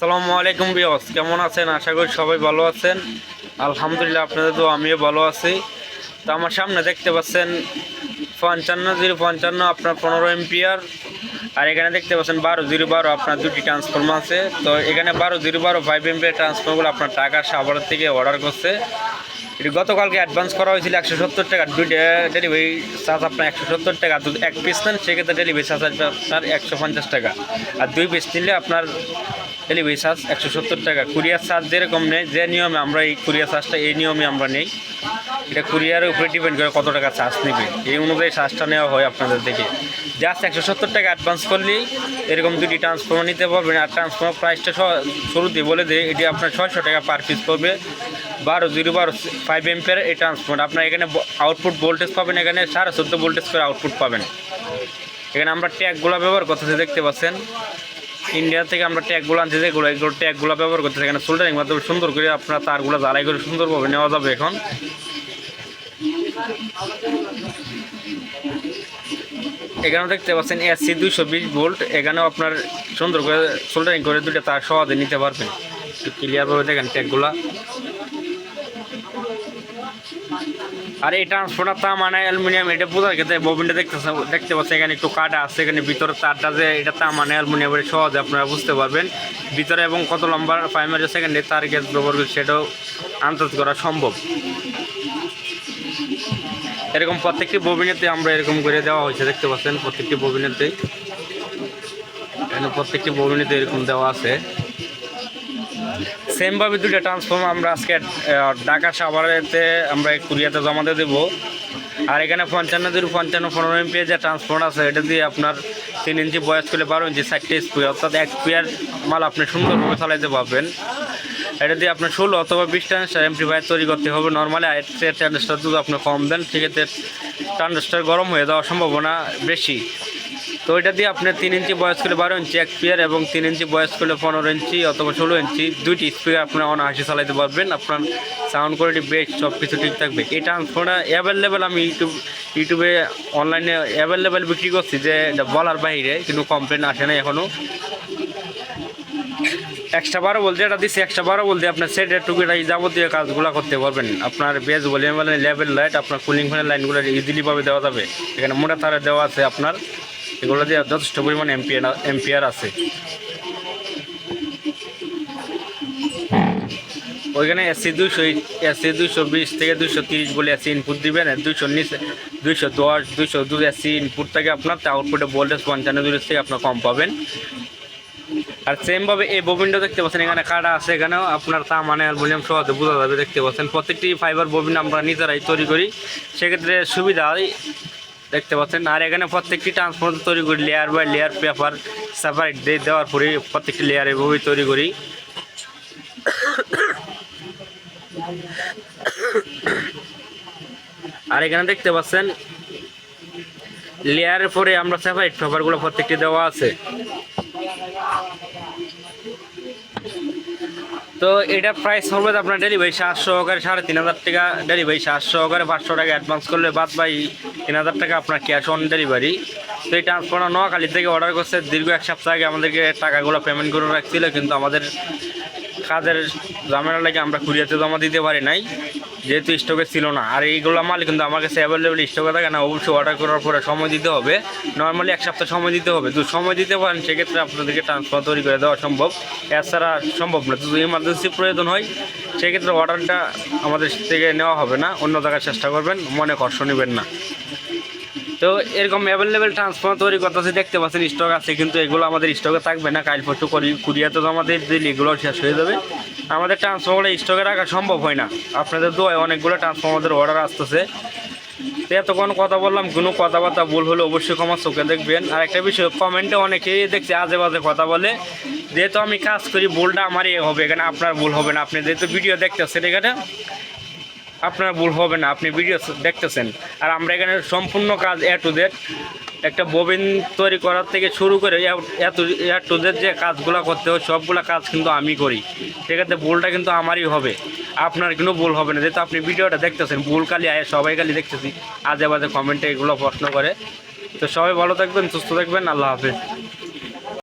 আসসালামু আলাইকুম বিয়স কেমন আছেন? আশা করি সবাই ভালো আছেন। আলহামদুলিল্লাহ আপনাদের তো আমিও ভালো আছি। তো আমার সামনে দেখতে পাচ্ছেন পঞ্চান্ন জিরো পঞ্চান্ন, আপনার পনেরো এমপিআর। আর এখানে দেখতে পাচ্ছেন বারো জিরো বারো, আপনার দুটি ট্রান্সফর্মার আছে। তো এখানে বারো জিরো বারো ফাইভ এমপিআর ট্রান্সফর্মারগুলো আপনার টাকা সাভারের থেকে অর্ডার করছে। এটি গতকালকে অ্যাডভান্স করা হয়েছিল একশো সত্তর টাকা। দুইটা ডেলিভারি চার্জ আপনার একশো সত্তর টাকা। এক পিস নেন, সেক্ষেত্রে ডেলিভারি চার্জ আপনার একশো পঞ্চাশ টাকা। আর দুই পিস নিলে আপনার ডেলিভারি চার্জ একশো সত্তর টাকা। কুরিয়ার চার্জ যেরকম নেই যে নিয়মে আমরা এই কুরিয়ার চার্জটা এই নিয়মে আমরা নেই। এটা কুরিয়ারের উপরে ডিপেন্ড করে কত টাকা চার্জ নেবে। এই অনুযায়ী চার্জটা নেওয়া হয় আপনাদের থেকে জাস্ট একশো সত্তর টাকা অ্যাডভান্স করলেই এরকম দুটি ট্রান্সফর্মার নিতে পারবেন। আর ট্রান্সফর্মার প্রাইসটা শুরুতে বলে দেয় এটি আপনার ছয়শো টাকা পার পিস পড়বে। বারো জিরো বারো ফাইভ এমপের এই ট্রান্সফর্মার আপনার এখানে আউটপুট ভোল্টেজ পাবেন, এখানে সাড়ে চোদ্দ ভোল্টেজ করে আউটপুট পাবেন। এখানে আমরা ট্যাগগুলো ব্যবহার করতেছি, দেখতে পাচ্ছেন। ইন্ডিয়া থেকে আমরা ট্যাগুলো আনছি, যেগুলো এগুলো ট্যাগুলো ব্যবহার করতেছি। এখানে সোল্ডারিং মাধ্যমে সুন্দর করে আপনার তারগুলো জ্বালাই করে সুন্দরভাবে নেওয়া যাবে এখন। এখানে দেখতে পাচ্ছেন এসি দুইশো বিশ ভোল্ট এখানেও আপনার সুন্দর করে সোল্ডারিং করে দুটো তার সহজে নিতে পারবেন। ক্লিয়ারভাবে দেখেন ট্যাগগুলা আর এই ট্রান্সফর্মারটা মানে অ্যালুমিনিয়াম, এটা বোঝার ক্ষেত্রে ববিনটা দেখতেছে, দেখতে পাচ্ছেন এখানে একটু কাটা আছে, এখানে ভিতরে তারটা যে এটা তা মানে অ্যালুমিনিয়ামের সহজে আপনারা বুঝতে পারবেন। ভিতরে এবং কত লম্বা প্রাইমারি সেকেন্ডে তার গ্যাস ব্যবহার করছে সেটাও আন্দাজ করা সম্ভব। এরকম প্রত্যেকটি ববিনেতে আমরা এরকম করে দেওয়া হয়েছে, দেখতে পাচ্ছেন, প্রত্যেকটি ববিনেতে। এখানে প্রত্যেকটি ববিনেতে এরকম দেওয়া আছে। সেমভাবে দুটো ট্রান্সফর্ম আমরা আজকে ঢাকা সাভারেতে আমরা কুরিয়াতে জমা দিয়ে দেবো। আর এখানে পঞ্চান্ন দুই পঞ্চান্ন পনেরো এমপি যে ট্রান্সফর্ম আছে, এটা দিয়ে আপনার তিন ইঞ্চি বয়স করলে বারো ইঞ্চি চারটে স্পিয়ার অর্থাৎ এক স্পিয়ার মাল আপনি সুন্দরভাবে চালাইতে পারবেন। এটা দিয়ে আপনার ষোলো অথবা বিশ ট্রান্সটার এমপ্লিফায়ার তৈরি করতে হবে। নর্মালি আয়ের ট্রান্সটার যদি আপনি কম দেন, সেক্ষেত্রে ট্রান্সটার গরম হয়ে যাওয়ার সম্ভাবনা বেশি। তো এটা দিয়ে আপনার তিন ইঞ্চি বয়স করলে বারো ইঞ্চি এক পিয়ার এবং তিন ইঞ্চি বয়স করলে পনেরো ইঞ্চি অথবা ষোলো ইঞ্চি দুইটি স্পিকার আপনি অনাহাসি চালাতে পারবেন। আপনার সাউন্ড কোয়ালিটি বেস্ট সব কিছু ঠিক থাকবে। এই ট্রান্সফোনটা অ্যাভেলেবেল আমি ইউটিউব ইউটিউবে অনলাইনে অ্যাভেলেবেল বিক্রি করছি যে এটা বলার বাইরে, কিন্তু কমপ্লেন আসে না এখনও এক্সট্রা বারো বলতে এটা দিচ্ছি এক্সট্রা বারো বলতে আপনার সেটের টুকিটা যাবতীয় কাজগুলো করতে পারবেন। আপনার বেজ ভলিউম লেভেল লাইট আপনার কুলিং ফ্যানের লাইনগুলো ইজিলিভাবে দেওয়া যাবে। এখানে মোটা তারে দেওয়া আছে আপনার। এগুলো দিয়ে যথেষ্ট পরিমাণ এমপিয়ার আছে। ওইখানে এসি দুইশো এসি দুশো বিশ থেকে দুশো তিরিশ বলে এসি ইনপুট দিবেন দুইশো নিচে দুইশো দশ, দুইশো দুই এসি ইনপুট থেকে আপনার আউটপুটে ভোল্টেজ পঞ্চান্ন দুই থেকে আপনার কম পাবেন। আর সেমভাবে এই ববিনটা দেখতে পাচ্ছেন, এখানে কাটা আছে, এখানেও আপনার তা মানে অ্যালুমিনিয়াম সহজে বোঝা যাবে, দেখতে পাচ্ছেন। প্রত্যেকটি ফাইবার ববিন আমরা নিজেরাই তৈরি করি। সেক্ষেত্রে সুবিধা হয় দেখতে পাচ্ছেন। আর এখানে প্রত্যেকটি ট্রান্সফর্মার তৈরি করি layer by layer paper separate দিয়ে দেওয়ার পরে প্রত্যেকটি লেয়ার এভাবেই তৈরি করি। আর এখানে দেখতে পাচ্ছেন লেয়ারের পরে আমরা সেপারেট পেপারগুলো প্রত্যেকটি দেওয়া আছে। তো এটা প্রাইস হবে আপনার ডেলিভারি সাতশো সহকারে সাড়ে তিন হাজার টাকা ডেলিভারি সাতশো সহকারে পাঁচশো টাকা অ্যাডভান্স করলে বাদ বাই তিন হাজার টাকা আপনার ক্যাশ অন ডেলিভারি তো এই ট্রান্সফার নোয়াখালী থেকে অর্ডার করছে, দীর্ঘ এক সপ্তাহ আগে আমাদেরকে টাকাগুলো পেমেন্ট করে রাখছিল, কিন্তু আমাদের কাজের ঝামেলা লাগে আমরা কুরিয়াতে জমা দিতে পারি নাই। যেহেতু স্টকে ছিল না। আর এইগুলো মাল কিন্তু আমার কাছে অ্যাভেলেবেল স্টকে থাকে না, অবশ্যই অর্ডার করার পরে সময় দিতে হবে। নর্মালি এক সপ্তাহ সময় দিতে হবে। যদি সময় দিতে পারেন, সেক্ষেত্রে আপনাদেরকে ট্রান্সফার তৈরি করে দেওয়া সম্ভব। এছাড়া সম্ভব না। যদি ইমার্জেন্সি প্রয়োজন হয়, সেক্ষেত্রে অর্ডারটা আমাদের থেকে নেওয়া হবে না। অন্য জায়গায় চেষ্টা করবেন, মনে কষ্ট নেবেন না। তো এরকম অ্যাভেলেবেল ট্রান্সফার তৈরি করতেছে, দেখতে পাচ্ছেন স্টক আছে, কিন্তু এগুলো আমাদের স্টকে থাকবে না। কাল পরশু করি কুরিয়াতে তো আমাদের দিলে এগুলো শেষ হয়ে যাবে। আমাদের ট্রান্সফর্মারে স্টকে রাখা সম্ভব হয় না। আপনাদের দোয়ায় অনেকগুলো ট্রান্সফর্মারদের অর্ডার আসতেছে। তো এতক্ষণ কথা বললাম, কোনো কথাবার্তা ভুল হলে অবশ্যই ক্ষমা চোখে দেখবেন। আর একটা বিষয় কমেন্টে অনেকেই দেখছি আজে বাজে কথা বলে, যেহেতু আমি কাজ করি, ভুলটা আমারই হবে, এখানে আপনার ভুল হবে না। আপনি যেহেতু ভিডিও দেখতেছেন এখানে আপনার ভুল হবে না, আপনি ভিডিও দেখতেছেন। আর আমরা এখানে সম্পূর্ণ কাজ এ টু একটা ববিন তৈরি করার থেকে শুরু করে এত এ টু যে কাজগুলো করতে হয়, সবগুলো কাজ কিন্তু আমি করি। সেক্ষেত্রে ভুলটা কিন্তু আমারই হবে। আপনার কিন্তু ভুল হবে না। যেহেতু আপনি ভিডিওটা দেখতেছেন, ভুল খালি আয় সবাই খালি দেখতেছি। আজে বাজে কমেন্টে এগুলো প্রশ্ন করে। তো সবাই ভালো থাকবেন, সুস্থ থাকবেন, আল্লাহ হাফেজ।